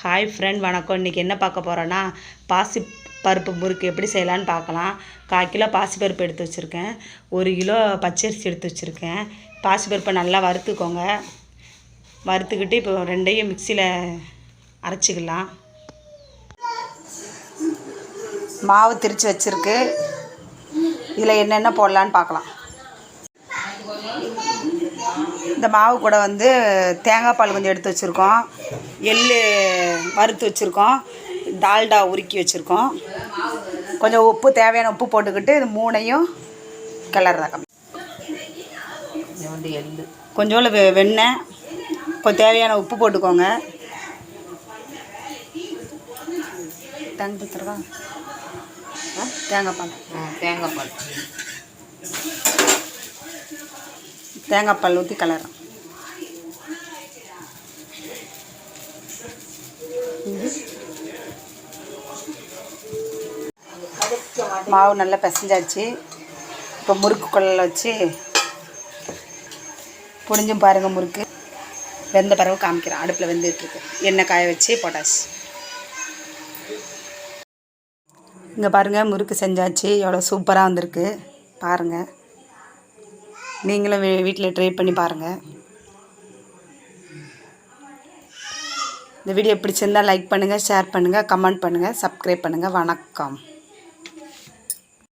Hi friend வணக்கம். இன்றைக்கி என்ன பார்க்க போகிறோன்னா பாசி பருப்பு முறுக்கு எப்படி செய்யலான்னு பார்க்கலாம். கால் கிலோ பாசிப்பருப்பு எடுத்து வச்சுருக்கேன். ஒரு கிலோ பச்சரிசி எடுத்து வச்சுருக்கேன். பாசிப்பருப்பை நல்லா வறுத்துக்கோங்க. வறுத்துக்கிட்டு இப்போ ரெண்டையும் மிக்சியில் அரைச்சிக்கலாம். மாவு திரித்து வச்சுருக்கு. இதில் என்னென்ன போடலான்னு பார்க்கலாம். இந்த மாவு கூட வந்து தேங்காய் பால் கொஞ்சம் எடுத்து வச்சுருக்கோம். எள் வறுத்து வச்சுருக்கோம். டால்டா உருக்கி வச்சுருக்கோம். கொஞ்சம் உப்பு தேவையான உப்பு போட்டுக்கிட்டு இது மூணையும் கிளறதாக்கம் கொஞ்சோண்டு எள் கொஞ்சோண்டு வெ வெண்ணெய் கொஞ்சம் தேவையான உப்பு போட்டுக்கோங்க. தேங்காய் பத்திரவா தேங்காய் பால் தேங்காய் பால். தேங்காய் பால் ஊற்றி கலரும் மாவு நல்லா பிசைஞ்சாச்சு. இப்போ முறுக்கு குழல்ல வச்சு புடிஞ்சும் பாருங்கள் முறுக்கு. வெந்த பிறகு காமிக்கிறேன் அடுப்பில் வெந்துட்டுருக்கு எண்ணெய் காய வச்சு பொட்டாஷ் இங்கே பாருங்கள் முறுக்கு செஞ்சாச்சு. எவ்வளோ சூப்பராக வந்திருக்கு. பாருங்கள் நீங்களும் வீ வீட்டில் ட்ரை பண்ணி பாருங்கள் இந்த வீடியோ பிடிச்சிருந்தால் லைக் பண்ணுங்கள் ஷேர் பண்ணுங்கள் கமெண்ட் பண்ணுங்கள் சப்ஸ்கிரைப் பண்ணுங்கள் வணக்கம்.